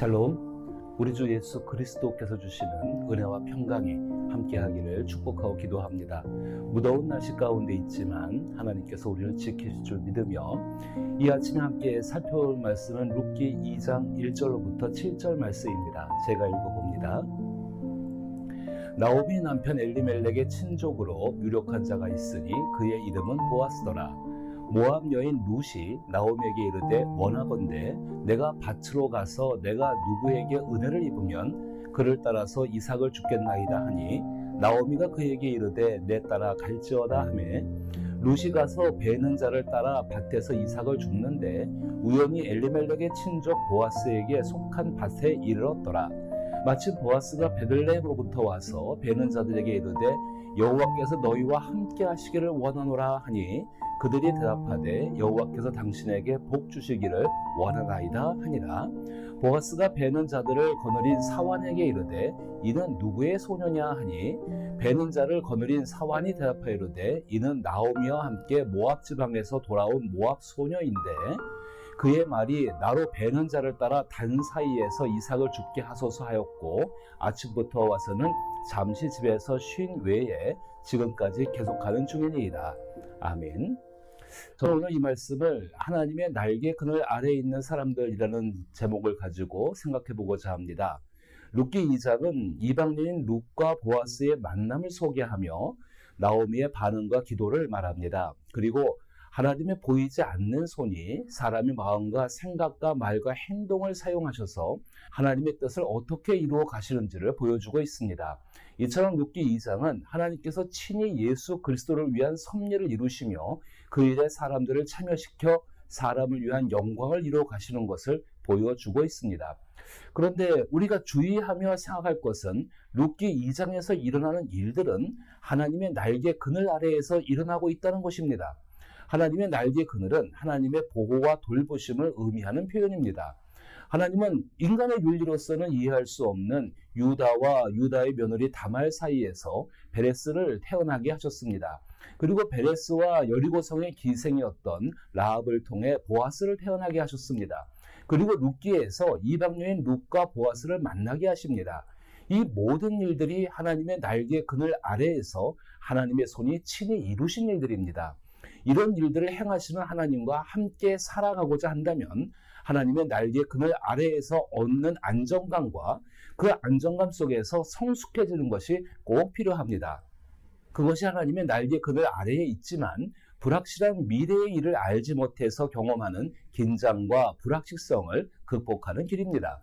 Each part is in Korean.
샬롬, 우리 주 예수 그리스도께서 주시는 은혜와 평강이 함께하기를 축복하고 기도합니다. 무더운 날씨 가운데 있지만 하나님께서 우리를 지키실 줄 믿으며 이 아침에 함께 살펴볼 말씀은 룻기 2장 1절로부터 7절 말씀입니다. 제가 읽어봅니다. 나오미 남편 엘리멜렉의 친족으로 유력한 자가 있으니 그의 이름은 보아스더라. 모압 여인 룻이 나오미에게 이르되 원하건대 내가 밭으로 가서 내가 누구에게 은혜를 입으면 그를 따라서 이삭을 죽겠나이다 하니 나오미가 그에게 이르되 내 따라 갈지어다 하매 룻이 가서 베는 자를 따라 밭에서 이삭을 줍는데 우연히 엘리멜렉의 친족 보아스에게 속한 밭에 이르렀더라. 마침 보아스가 베들레헴으로부터 와서 베는 자들에게 이르되 여호와께서 너희와 함께 하시기를 원하노라 하니 그들이 대답하되 여호와께서 당신에게 복 주시기를 원하나이다 하니라 보아스가 베는 자들을 거느린 사환에게 이르되 이는 누구의 소녀냐 하니 베는 자를 거느린 사환이 대답하여 이르되 이는 나오미와 함께 모압 지방에서 돌아온 모압 소녀인데 그의 말이 나로 베는 자를 따라 단 사이에서 이삭을 죽게 하소서 하였고 아침부터 와서는 잠시 집에서 쉰 외에 지금까지 계속하는 중이니이다. 아멘. 저는 오늘 이 말씀을 하나님의 날개 그늘 아래에 있는 사람들이라는 제목을 가지고 생각해 보고자 합니다. 룻기 2장은 이방인인 룻과 보아스의 만남을 소개하며 나오미의 반응과 기도를 말합니다. 그리고 하나님의 보이지 않는 손이 사람의 마음과 생각과 말과 행동을 사용하셔서 하나님의 뜻을 어떻게 이루어 가시는지를 보여주고 있습니다. 이처럼 룻기 2장은 하나님께서 친히 예수 그리스도를 위한 섭리를 이루시며 그 일에 사람들을 참여시켜 사람을 위한 영광을 이루어 가시는 것을 보여주고 있습니다. 그런데 우리가 주의하며 생각할 것은 룻기 2장에서 일어나는 일들은 하나님의 날개 그늘 아래에서 일어나고 있다는 것입니다. 하나님의 날개 그늘은 하나님의 보호와 돌보심을 의미하는 표현입니다. 하나님은 인간의 윤리로서는 이해할 수 없는 유다와 유다의 며느리 다말 사이에서 베레스를 태어나게 하셨습니다. 그리고 베레스와 여리고성의 기생이었던 라합을 통해 보아스를 태어나게 하셨습니다. 그리고 룻기에서 이방녀인 룻과 보아스를 만나게 하십니다. 이 모든 일들이 하나님의 날개 그늘 아래에서 하나님의 손이 친히 이루신 일들입니다. 이런 일들을 행하시는 하나님과 함께 살아가고자 한다면 하나님의 날개 그늘 아래에서 얻는 안정감과 그 안정감 속에서 성숙해지는 것이 꼭 필요합니다. 그것이 하나님의 날개 그늘 아래에 있지만 불확실한 미래의 일을 알지 못해서 경험하는 긴장과 불확실성을 극복하는 길입니다.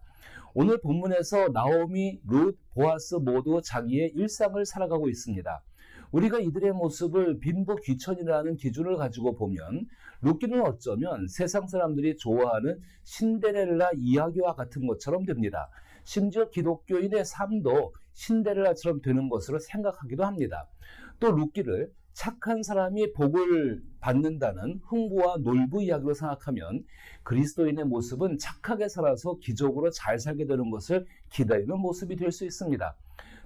오늘 본문에서 나오미, 룻, 보아스 모두 자기의 일상을 살아가고 있습니다. 우리가 이들의 모습을 빈부 귀천이라는 기준을 가지고 보면 룻기는 어쩌면 세상 사람들이 좋아하는 신데렐라 이야기와 같은 것처럼 됩니다. 심지어 기독교인의 삶도 신데렐라처럼 되는 것으로 생각하기도 합니다. 또 룻기를 착한 사람이 복을 받는다는 흥부와 놀부 이야기로 생각하면 그리스도인의 모습은 착하게 살아서 기적으로 잘 살게 되는 것을 기다리는 모습이 될 수 있습니다.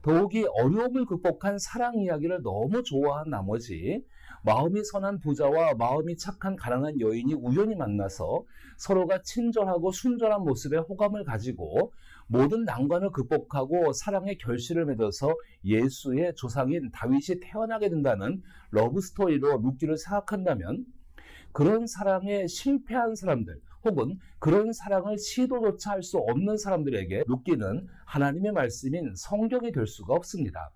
더욱이 어려움을 극복한 사랑 이야기를 너무 좋아한 나머지 마음이 선한 부자와 마음이 착한 가난한 여인이 우연히 만나서 서로가 친절하고 순전한 모습에 호감을 가지고 모든 난관을 극복하고 사랑의 결실을 맺어서 예수의 조상인 다윗이 태어나게 된다는 러브 스토리로 룻기를 생각한다면 그런 사랑에 실패한 사람들 혹은 그런 사랑을 시도조차 할 수 없는 사람들에게 룻기는 하나님의 말씀인 성경이 될 수가 없습니다.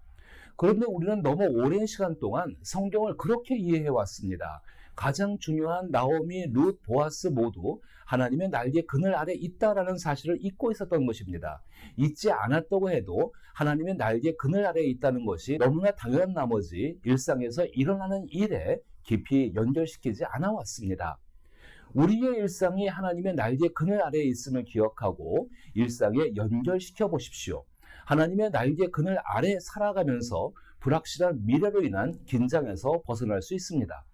그런데 우리는 너무 오랜 시간 동안 성경을 그렇게 이해해 왔습니다. 가장 중요한 나오미, 룻, 보아스 모두 하나님의 날개 그늘 아래 있다라는 사실을 잊고 있었던 것입니다. 잊지 않았다고 해도 하나님의 날개 그늘 아래에 있다는 것이 너무나 당연한 나머지 일상에서 일어나는 일에 깊이 연결시키지 않아 왔습니다. 우리의 일상이 하나님의 날개 그늘 아래에 있음을 기억하고 일상에 연결시켜 보십시오. 하나님의 날개 그늘 아래 살아가면서 불확실한 미래로 인한 긴장에서 벗어날 수 있습니다.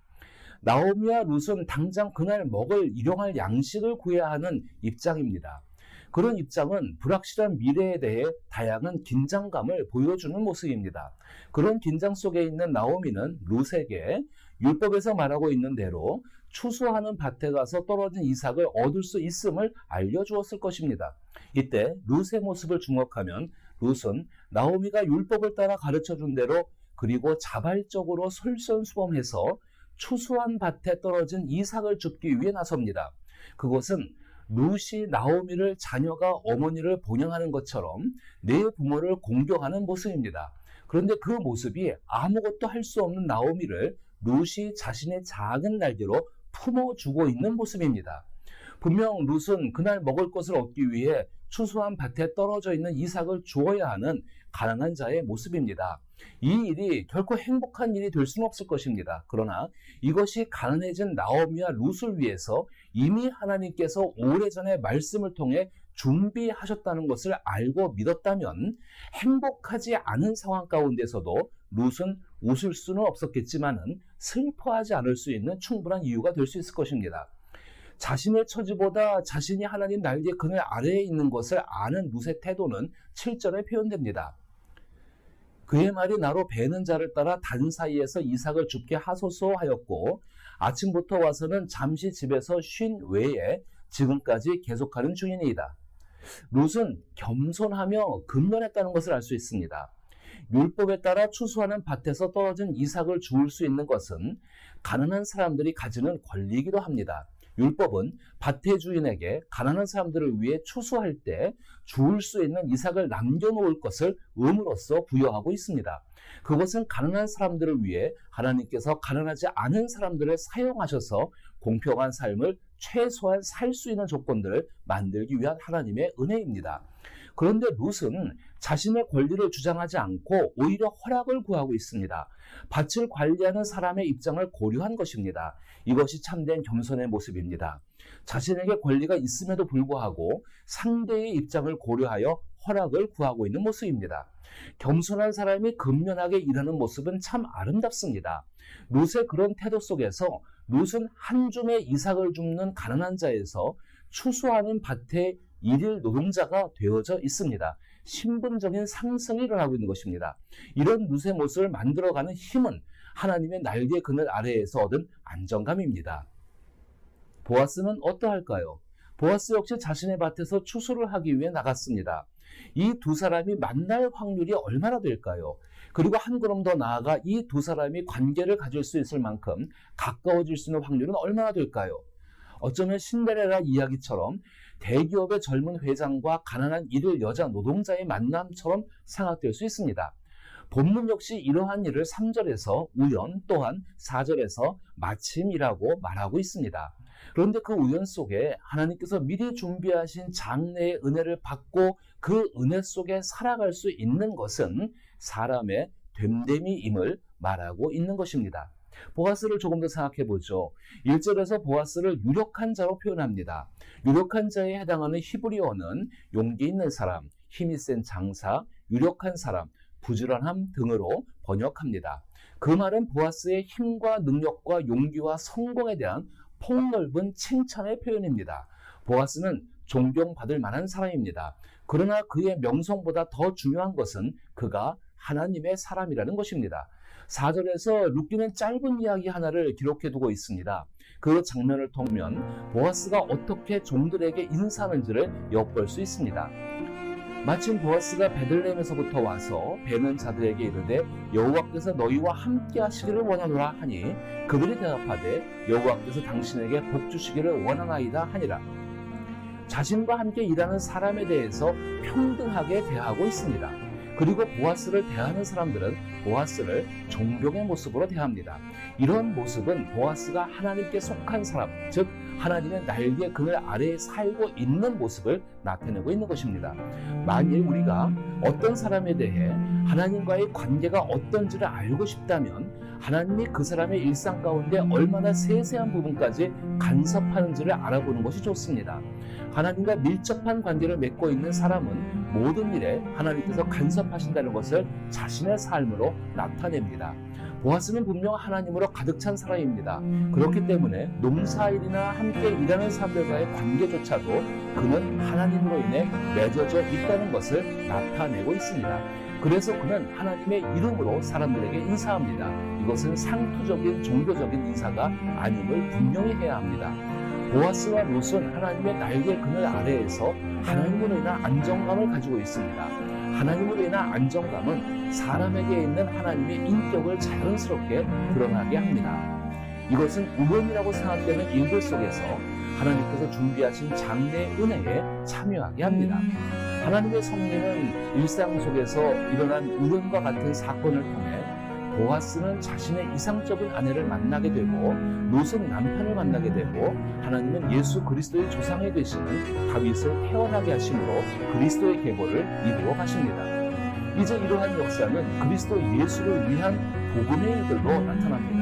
나오미와 룻은 당장 그날 먹을 일용할 양식을 구해야 하는 입장입니다. 그런 입장은 불확실한 미래에 대해 다양한 긴장감을 보여주는 모습입니다. 그런 긴장 속에 있는 나오미는 룻에게 율법에서 말하고 있는 대로 추수하는 밭에 가서 떨어진 이삭을 얻을 수 있음을 알려주었을 것입니다. 이때 룻의 모습을 주목하면 룻은 나오미가 율법을 따라 가르쳐 준 대로 그리고 자발적으로 솔선수범해서 추수한 밭에 떨어진 이삭을 줍기 위해 나섭니다. 그것은 룻이 나오미를 자녀가 어머니를 봉양하는 것처럼 내 부모를 공경하는 모습입니다. 그런데 그 모습이 아무것도 할 수 없는 나오미를 룻이 자신의 작은 날개로 품어주고 있는 모습입니다. 분명 룻은 그날 먹을 것을 얻기 위해 추수한 밭에 떨어져 있는 이삭을 주어야 하는 가난한 자의 모습입니다. 이 일이 결코 행복한 일이 될 수는 없을 것입니다. 그러나 이것이 가난해진 나오미와 룻을 위해서 이미 하나님께서 오래전에 말씀을 통해 준비하셨다는 것을 알고 믿었다면 행복하지 않은 상황 가운데서도 룻은 웃을 수는 없었겠지만은 슬퍼하지 않을 수 있는 충분한 이유가 될 수 있을 것입니다. 자신의 처지보다 자신이 하나님 날개 그늘 아래에 있는 것을 아는 룻의 태도는 7절에 표현됩니다. 그의 말이 나로 배는 자를 따라 단 사이에서 이삭을 죽게 하소서 하였고 아침부터 와서는 잠시 집에서 쉰 외에 지금까지 계속하는 중이니이다. 룻은 겸손하며 근면했다는 것을 알 수 있습니다. 율법에 따라 추수하는 밭에서 떨어진 이삭을 주울 수 있는 것은 가난한 사람들이 가지는 권리이기도 합니다. 율법은 밭의 주인에게 가난한 사람들을 위해 추수할 때 주울 수 있는 이삭을 남겨놓을 것을 의무로서 부여하고 있습니다. 그것은 가난한 사람들을 위해 하나님께서 가난하지 않은 사람들을 사용하셔서 공평한 삶을 최소한 살 수 있는 조건들을 만들기 위한 하나님의 은혜입니다. 그런데 룻은 자신의 권리를 주장하지 않고 오히려 허락을 구하고 있습니다. 밭을 관리하는 사람의 입장을 고려한 것입니다. 이것이 참된 겸손의 모습입니다. 자신에게 권리가 있음에도 불구하고 상대의 입장을 고려하여 허락을 구하고 있는 모습입니다. 겸손한 사람이 근면하게 일하는 모습은 참 아름답습니다. 룻의 그런 태도 속에서 룻은 한 줌의 이삭을 줍는 가난한 자에서 추수하는 밭의 일일 노동자가 되어져 있습니다. 신분적인 상승이 일어나고 있는 것입니다. 이런 룻의 모습을 만들어가는 힘은 하나님의 날개 그늘 아래에서 얻은 안정감입니다. 보아스는 어떠할까요? 보아스 역시 자신의 밭에서 추수를 하기 위해 나갔습니다. 이 두 사람이 만날 확률이 얼마나 될까요? 그리고 한 걸음 더 나아가 이 두 사람이 관계를 가질 수 있을 만큼 가까워질 수 있는 확률은 얼마나 될까요? 어쩌면 신데렐라 이야기처럼 대기업의 젊은 회장과 가난한 일일 여자 노동자의 만남처럼 생각될 수 있습니다. 본문 역시 이러한 일을 3절에서 우연 또한 4절에서 마침이라고 말하고 있습니다. 그런데 그 우연 속에 하나님께서 미리 준비하신 장래의 은혜를 받고 그 은혜 속에 살아갈 수 있는 것은 사람의 됨됨이임을 말하고 있는 것입니다. 보아스를 조금 더 생각해 보죠. 1절에서 보아스를 유력한 자로 표현합니다. 유력한 자에 해당하는 히브리어는 용기 있는 사람, 힘이 센 장사, 유력한 사람, 부지런함 등으로 번역합니다. 그 말은 보아스의 힘과 능력과 용기와 성공에 대한 폭넓은 칭찬의 표현입니다. 보아스는 존경받을 만한 사람입니다. 그러나 그의 명성보다 더 중요한 것은 그가 하나님의 사람이라는 것입니다. 4절에서 룻기는 짧은 이야기 하나를 기록해 두고 있습니다. 그 장면을 통면 보아스가 어떻게 종들에게 인사하는지를 엿볼 수 있습니다. 마침 보아스가 베들레헴에서부터 와서 배는 자들에게 이르되 여호와께서 너희와 함께 하시기를 원하노라 하니 그들이 대답하되 여호와께서 당신에게 복 주시기를 원하나이다 하니라. 자신과 함께 일하는 사람에 대해서 평등하게 대하고 있습니다. 그리고 보아스를 대하는 사람들은 보아스를 존경의 모습으로 대합니다. 이런 모습은 보아스가 하나님께 속한 사람, 즉 하나님의 날개 그늘 아래에 살고 있는 모습을 나타내고 있는 것입니다. 만일 우리가 어떤 사람에 대해 하나님과의 관계가 어떤지를 알고 싶다면 하나님이 그 사람의 일상 가운데 얼마나 세세한 부분까지 간섭하는지를 알아보는 것이 좋습니다. 하나님과 밀접한 관계를 맺고 있는 사람은 모든 일에 하나님께서 간섭하신다는 것을 자신의 삶으로 나타냅니다. 보아스는 분명 하나님으로 가득 찬 사람입니다. 그렇기 때문에 농사일이나 함께 일하는 사람들과의 관계조차도 그는 하나님으로 인해 맺어져 있다는 것을 나타내고 있습니다. 그래서 그는 하나님의 이름으로 사람들에게 인사합니다. 이것은 상투적인 종교적인 인사가 아님을 분명히 해야 합니다. 보아스와 롯은 하나님의 날개 그늘 아래에서 하나님으로 인한 안정감을 가지고 있습니다. 하나님으로 인한 안정감은 사람에게 있는 하나님의 인격을 자연스럽게 드러나게 합니다. 이것은 우연이라고 생각되는 일들 속에서 하나님께서 준비하신 장래의 은혜에 참여하게 합니다. 하나님의 섭리는 일상 속에서 일어난 우연과 같은 사건을 통해 보아스는 자신의 이상적인 아내를 만나게 되고 롯은 남편을 만나게 되고 하나님은 예수 그리스도의 조상이 되시는 다윗을 태어나게 하심으로 그리스도의 계보를 이루어 가십니다. 이제 이러한 역사는 그리스도 예수를 위한 복음의 일들로 나타납니다.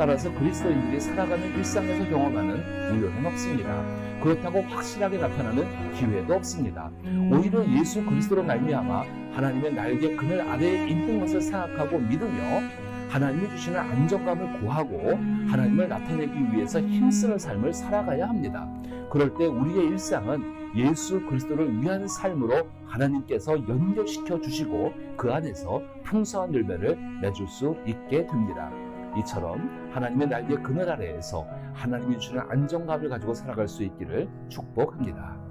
따라서 그리스도인들이 살아가는 일상에서 경험하는 우연은 없습니다. 그렇다고 확실하게 나타나는 기회도 없습니다. 오히려 예수 그리스도로 말미암아 하나님의 날개 그늘 아래에 있는 것을 생각하고 믿으며 하나님이 주시는 안정감을 구하고 하나님을 나타내기 위해서 힘쓰는 삶을 살아가야 합니다. 그럴 때 우리의 일상은 예수 그리스도를 위한 삶으로 하나님께서 연결시켜 주시고 그 안에서 풍성한 열매를 맺을 수 있게 됩니다. 이처럼 하나님의 날개 그늘 아래에서 하나님이 주는 안정감을 가지고 살아갈 수 있기를 축복합니다.